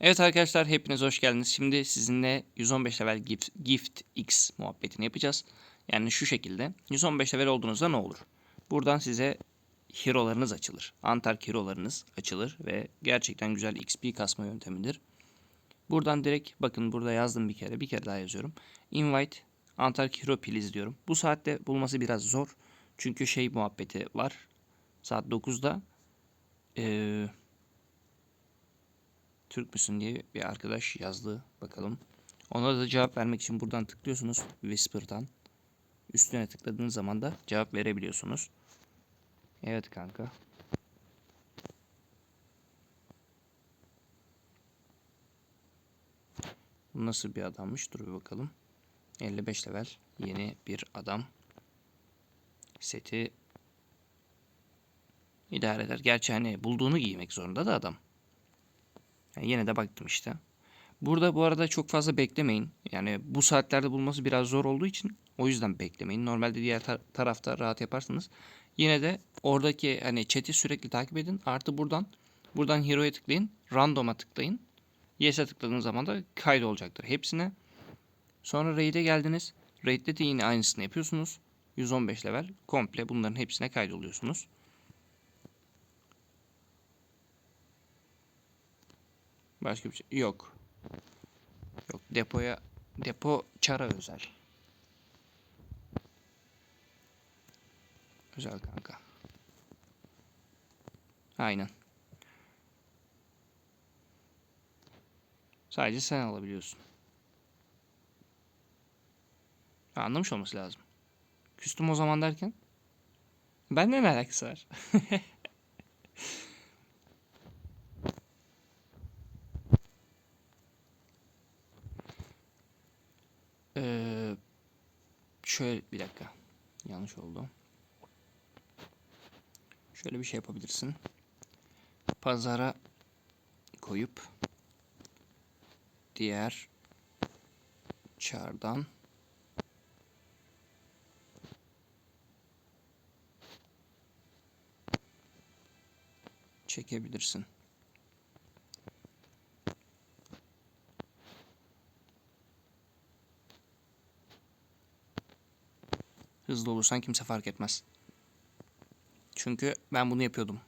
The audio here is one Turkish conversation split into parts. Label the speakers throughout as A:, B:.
A: Evet arkadaşlar hepiniz hoş geldiniz. Şimdi sizinle 115 level gift, gift X muhabbetini yapacağız. Yani şu şekilde 115 level olduğunuzda ne olur? Buradan size hero'larınız açılır. Antark hero'larınız açılır ve gerçekten güzel XP kasma yöntemidir. Buradan direkt bakın burada yazdım bir kere bir kere daha yazıyorum. Invite Antark Hero please diyorum. Bu saatte bulması biraz zor. Çünkü şey muhabbeti var. Saat 9'da eee Türk müsün diye bir arkadaş yazdı. Bakalım. Ona da cevap vermek için buradan tıklıyorsunuz. Whisper'dan. Üstüne tıkladığınız zaman da cevap verebiliyorsunuz. Evet kanka. Bu nasıl bir adammış? Dur bir bakalım. 55 level. Yeni bir adam. Seti idare eder. Gerçi hani bulduğunu giymek zorunda da adam. Yani yine de baktım işte. Burada bu arada çok fazla beklemeyin. Yani bu saatlerde bulması biraz zor olduğu için o yüzden beklemeyin. Normalde diğer tar- tarafta rahat yaparsınız. Yine de oradaki hani chat'i sürekli takip edin. Artı buradan buradan hero'ya tıklayın. Random'a tıklayın. Yes'e tıkladığınız zaman da kaydolacaktır hepsine. Sonra raid'e geldiniz. Raid'de de yine aynısını yapıyorsunuz. 115 level komple bunların hepsine kaydoluyorsunuz. Başka bir şey yok. Yok depoya depo çara özel. Özel kanka. Aynen. Sadece sen alabiliyorsun. Anlamış olması lazım. Küstüm o zaman derken? Benden ne alakası var? Ee, şöyle bir dakika. Yanlış oldu. Şöyle bir şey yapabilirsin. Pazara koyup diğer çardan çekebilirsin. Hızlı olursan kimse fark etmez. Çünkü ben bunu yapıyordum.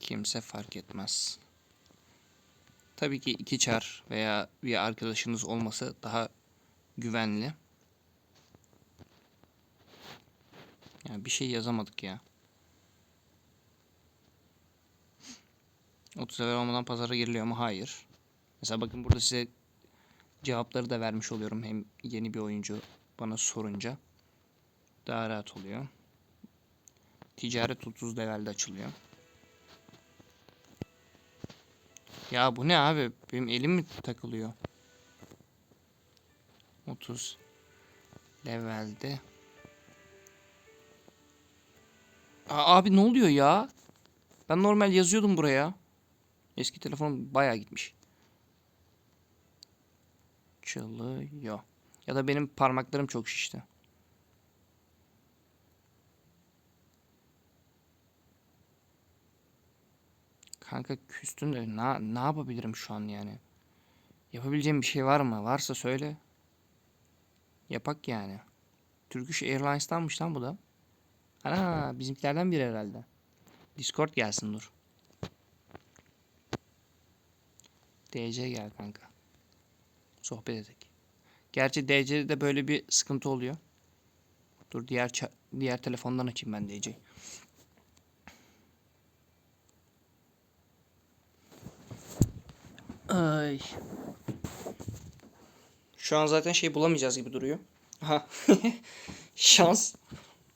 A: Kimse fark etmez. Tabii ki iki çar veya bir arkadaşınız olması daha güvenli. Yani bir şey yazamadık ya. 30 level olmadan pazara giriliyor mu? Hayır. Mesela bakın burada size cevapları da vermiş oluyorum. Hem yeni bir oyuncu bana sorunca daha rahat oluyor. Ticaret 30 levelde açılıyor. Ya bu ne abi? Benim elim mi takılıyor? 30 levelde. Aa, abi ne oluyor ya? Ben normal yazıyordum buraya. Eski telefonum bayağı gitmiş. Çalıyor. Ya da benim parmaklarım çok şişti. Kanka küstün de ne, ne yapabilirim şu an yani? Yapabileceğim bir şey var mı? Varsa söyle. Yapak yani. Turkish Airlines'tanmış lan bu da. Ana bizimkilerden biri herhalde. Discord gelsin dur. DC gel kanka. Sohbet edelim. Gerçi DC'de böyle bir sıkıntı oluyor. Dur diğer diğer telefondan açayım ben DC'yi. Ay. Şu an zaten şey bulamayacağız gibi duruyor. Aha. Şans.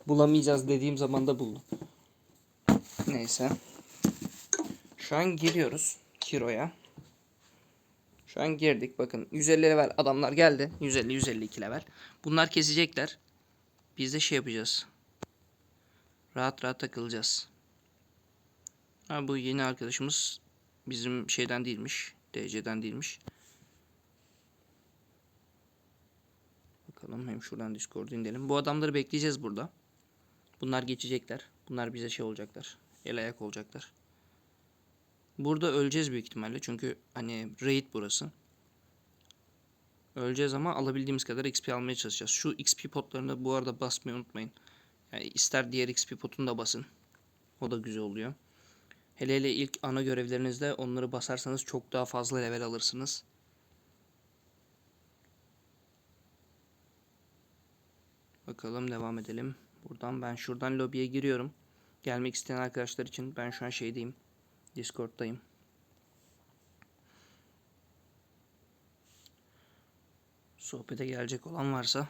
A: Bulamayacağız dediğim zaman da buldum. Neyse. Şu an giriyoruz Kiro'ya. Şu an girdik bakın 150 level adamlar geldi. 150 152 level. Bunlar kesecekler. Biz de şey yapacağız. Rahat rahat takılacağız. Ha bu yeni arkadaşımız bizim şeyden değilmiş. DC'den değilmiş. Bakalım hem şuradan Discord'u indirelim. Bu adamları bekleyeceğiz burada. Bunlar geçecekler. Bunlar bize şey olacaklar. El ayak olacaklar. Burada öleceğiz büyük ihtimalle çünkü hani raid burası. Öleceğiz ama alabildiğimiz kadar XP almaya çalışacağız. Şu XP potlarını bu arada basmayı unutmayın. Yani ister diğer XP potunu da basın. O da güzel oluyor. Hele hele ilk ana görevlerinizde onları basarsanız çok daha fazla level alırsınız. Bakalım devam edelim. Buradan ben şuradan lobiye giriyorum. Gelmek isteyen arkadaşlar için ben şu an şeydeyim. Discord'dayım. Sohbete gelecek olan varsa.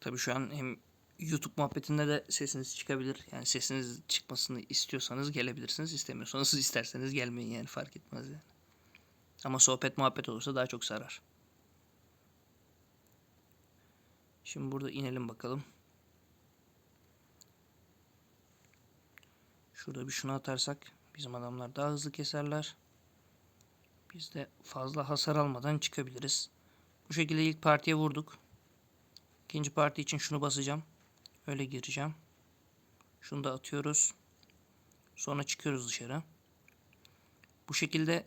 A: Tabii şu an hem YouTube muhabbetinde de sesiniz çıkabilir. Yani sesiniz çıkmasını istiyorsanız gelebilirsiniz. İstemiyorsanız isterseniz gelmeyin yani fark etmez yani. Ama sohbet muhabbet olursa daha çok sarar. Şimdi burada inelim bakalım. Şurada bir şunu atarsak bizim adamlar daha hızlı keserler. Biz de fazla hasar almadan çıkabiliriz. Bu şekilde ilk partiye vurduk. İkinci parti için şunu basacağım. Öyle gireceğim. Şunu da atıyoruz. Sonra çıkıyoruz dışarı. Bu şekilde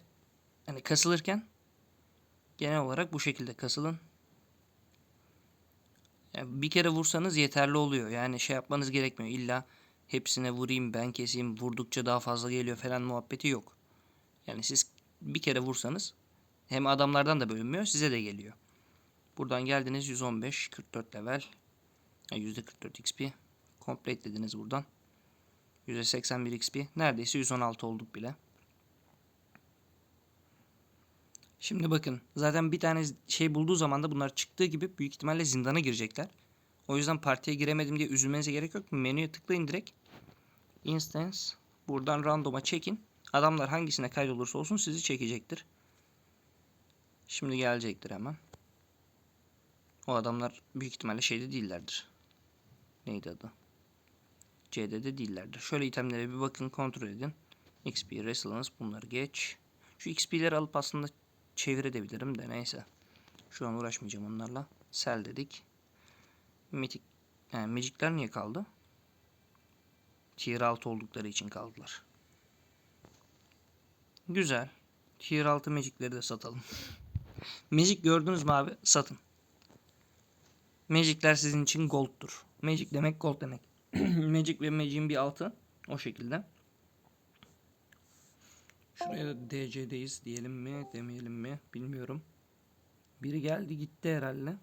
A: hani kasılırken genel olarak bu şekilde kasılın. Yani bir kere vursanız yeterli oluyor. Yani şey yapmanız gerekmiyor. İlla hepsine vurayım ben keseyim vurdukça daha fazla geliyor falan muhabbeti yok. Yani siz bir kere vursanız hem adamlardan da bölünmüyor size de geliyor. Buradan geldiniz 115 44 level %44 XP complete dediniz buradan. %81 XP neredeyse 116 olduk bile. Şimdi bakın zaten bir tane şey bulduğu zaman da bunlar çıktığı gibi büyük ihtimalle zindana girecekler. O yüzden partiye giremedim diye üzülmenize gerek yok. Menüye tıklayın direkt. Instance. Buradan random'a çekin. Adamlar hangisine kaydolursa olsun sizi çekecektir. Şimdi gelecektir hemen. O adamlar büyük ihtimalle şeyde değillerdir. Neydi adı? C'de değillerdir. Şöyle itemlere bir bakın kontrol edin. XP, Resilience bunları geç. Şu XP'leri alıp aslında çevirebilirim de neyse. Şu an uğraşmayacağım onlarla. Sel dedik. Mythic, yani Magic'ler niye kaldı? Tier 6 oldukları için kaldılar. Güzel. Tier 6 Magic'leri de satalım. Magic gördünüz mü abi? Satın. Magic'ler sizin için gold'tur. Magic demek gold demek. Magic ve Magic'in bir altı. O şekilde. Şuraya DC'deyiz diyelim mi demeyelim mi bilmiyorum. Biri geldi gitti herhalde.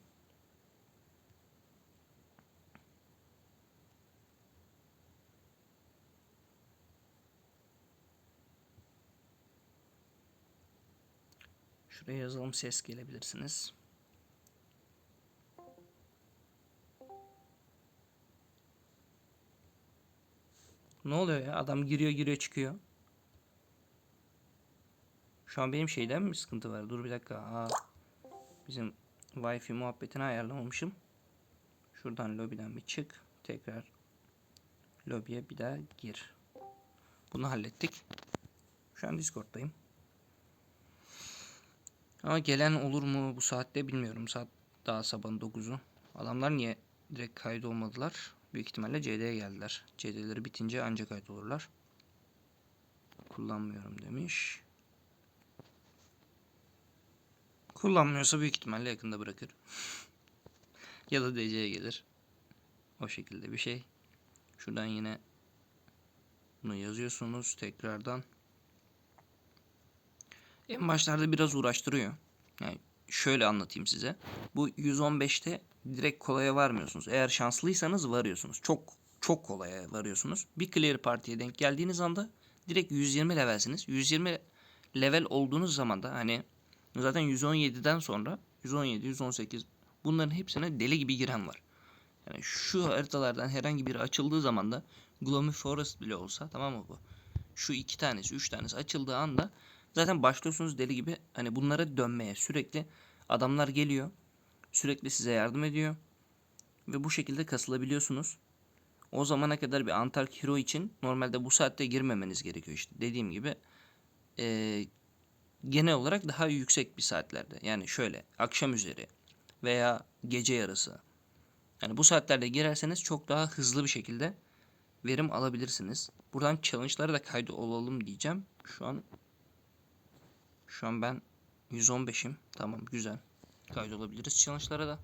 A: Şuraya yazalım ses gelebilirsiniz. Ne oluyor ya? Adam giriyor giriyor çıkıyor. Şu an benim şeyden mi sıkıntı var? Dur bir dakika. Aa, bizim Wi-Fi muhabbetini ayarlamamışım. Şuradan lobiden bir çık. Tekrar lobiye bir daha gir. Bunu hallettik. Şu an Discord'dayım. Ama gelen olur mu bu saatte bilmiyorum. Saat daha sabahın 9'u. Adamlar niye direkt kayıt olmadılar? Büyük ihtimalle CD'ye geldiler. CD'leri bitince ancak kayıt olurlar. Kullanmıyorum demiş. Kullanmıyorsa büyük ihtimalle yakında bırakır. ya da DC'ye gelir. O şekilde bir şey. Şuradan yine bunu yazıyorsunuz tekrardan. En başlarda biraz uğraştırıyor. Yani şöyle anlatayım size. Bu 115'te direkt kolaya varmıyorsunuz. Eğer şanslıysanız varıyorsunuz. Çok çok kolaya varıyorsunuz. Bir clear partiye denk geldiğiniz anda direkt 120 levelsiniz. 120 level olduğunuz zaman da hani zaten 117'den sonra 117, 118 bunların hepsine deli gibi giren var. Yani şu haritalardan herhangi biri açıldığı zaman da Gloomy Forest bile olsa tamam mı bu? Şu iki tanesi, üç tanesi açıldığı anda zaten başlıyorsunuz deli gibi hani bunlara dönmeye sürekli adamlar geliyor. Sürekli size yardım ediyor. Ve bu şekilde kasılabiliyorsunuz. O zamana kadar bir Antark Hero için normalde bu saatte girmemeniz gerekiyor işte. Dediğim gibi e, genel olarak daha yüksek bir saatlerde. Yani şöyle akşam üzeri veya gece yarısı. Yani bu saatlerde girerseniz çok daha hızlı bir şekilde verim alabilirsiniz. Buradan challenge'lara da kaydı olalım diyeceğim. Şu an şu an ben 115'im. Tamam güzel. Kaydı olabiliriz challenge'lara da.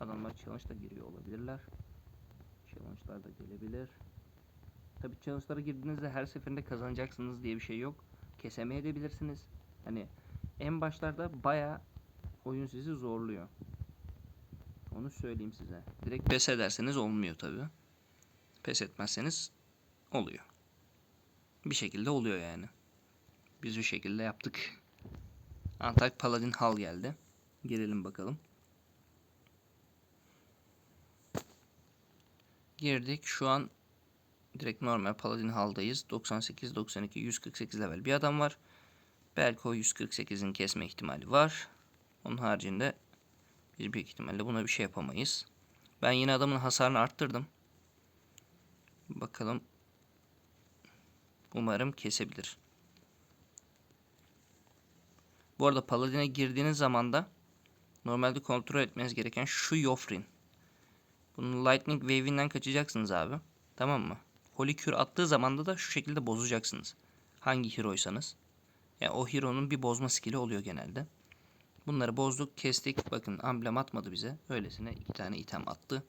A: Adamlar challenge'da giriyor olabilirler. Challenge'lar da gelebilir. Tabii challenge'lara girdiğinizde her seferinde kazanacaksınız diye bir şey yok. Keseme edebilirsiniz. Hani en başlarda baya oyun sizi zorluyor. Onu söyleyeyim size. Direkt pes ederseniz olmuyor tabii. Pes etmezseniz oluyor. Bir şekilde oluyor yani. Biz bir şekilde yaptık. Antak Paladin Hal geldi. Girelim bakalım. Girdik. Şu an direkt normal Paladin Hal'dayız. 98, 92, 148 level bir adam var. Belki o 148'in kesme ihtimali var. Onun haricinde biz büyük ihtimalle buna bir şey yapamayız. Ben yine adamın hasarını arttırdım. Bakalım. Umarım kesebilir. Bu arada Paladin'e girdiğiniz zaman da normalde kontrol etmeniz gereken şu Yofrin. Bunun Lightning Wave'inden kaçacaksınız abi. Tamam mı? Holy Cure attığı zaman da şu şekilde bozacaksınız. Hangi heroysanız. Yani o hero'nun bir bozma skill'i oluyor genelde. Bunları bozduk, kestik. Bakın amblem atmadı bize. Öylesine iki tane item attı.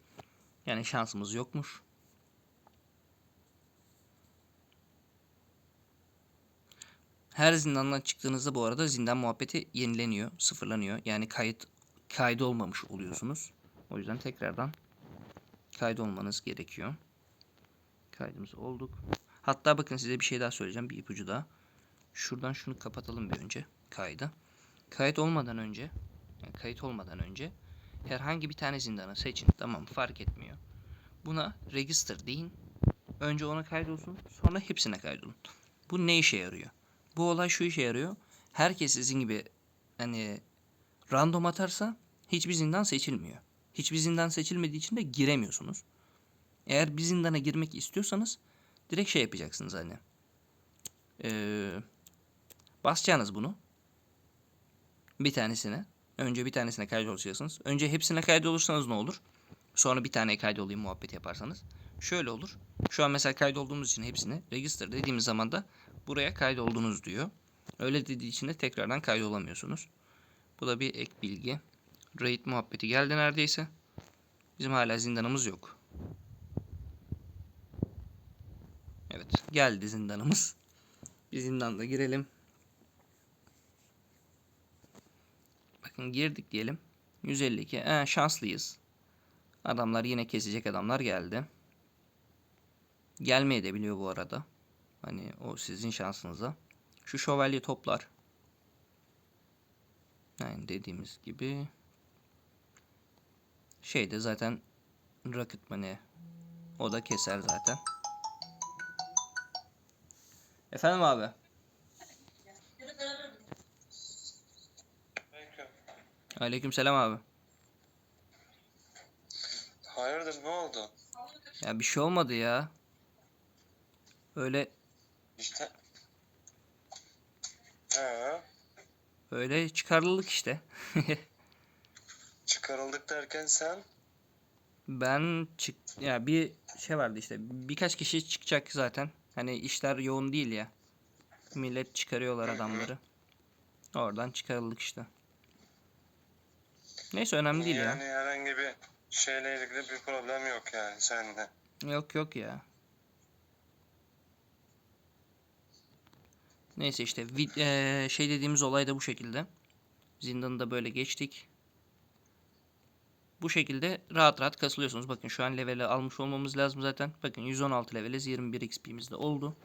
A: Yani şansımız yokmuş. Her zindandan çıktığınızda bu arada zindan muhabbeti yenileniyor, sıfırlanıyor. Yani kayıt kaydı olmamış oluyorsunuz. O yüzden tekrardan kaydı olmanız gerekiyor. Kaydımız olduk. Hatta bakın size bir şey daha söyleyeceğim. Bir ipucu daha. Şuradan şunu kapatalım bir önce kaydı. Kayıt olmadan önce yani kayıt olmadan önce herhangi bir tane zindanı seçin. Tamam fark etmiyor. Buna register deyin. Önce ona kaydolsun. Sonra hepsine kaydolun. Bu ne işe yarıyor? Bu olay şu işe yarıyor. Herkes sizin gibi hani random atarsa hiçbir zindan seçilmiyor. Hiçbir zindan seçilmediği için de giremiyorsunuz. Eğer bir zindana girmek istiyorsanız direkt şey yapacaksınız hani. Ee, basacaksınız bunu. Bir tanesine. Önce bir tanesine kaydolacaksınız. Önce hepsine kaydolursanız ne olur? Sonra bir tane kaydolayım muhabbet yaparsanız. Şöyle olur. Şu an mesela kaydolduğumuz için hepsini register dediğimiz zaman da buraya kaydoldunuz diyor. Öyle dediği için de tekrardan kaydolamıyorsunuz. Bu da bir ek bilgi. Raid muhabbeti geldi neredeyse. Bizim hala zindanımız yok. Evet geldi zindanımız. Bir zindanda girelim. Bakın girdik diyelim. 152. Ee, şanslıyız. Adamlar yine kesecek adamlar geldi. Gelmeye de biliyor bu arada. Hani o sizin şansınıza. Şu şövalye toplar. Yani dediğimiz gibi. Şeyde zaten Rocketman'i o da keser zaten. Efendim abi. Aleyküm selam abi.
B: Hayırdır ne oldu?
A: Ya bir şey olmadı ya. Öyle
B: İşte. He.
A: öyle çıkarlılık işte.
B: Çıkarıldık derken sen
A: Ben çık ya bir şey vardı işte birkaç kişi çıkacak zaten. Hani işler yoğun değil ya. Millet çıkarıyorlar adamları. Oradan çıkarıldık işte. Neyse önemli değil ya.
B: yani herhangi bir şeyle ilgili bir problem yok yani sende.
A: Yok yok ya. Neyse işte eee, şey dediğimiz olay da bu şekilde. Zindanı da böyle geçtik. Bu şekilde rahat rahat kasılıyorsunuz. Bakın şu an leveli almış olmamız lazım zaten. Bakın 116 leveliz 21 XP'miz de oldu.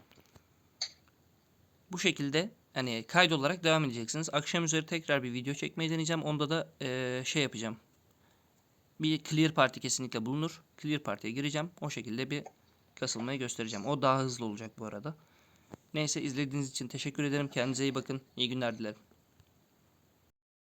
A: Bu şekilde hani kaydolarak devam edeceksiniz. Akşam üzeri tekrar bir video çekmeyi deneyeceğim. Onda da eee, şey yapacağım. Bir clear party kesinlikle bulunur. Clear party'ye gireceğim. O şekilde bir kasılmayı göstereceğim. O daha hızlı olacak bu arada. Neyse izlediğiniz için teşekkür ederim. Kendinize iyi bakın. İyi günler dilerim.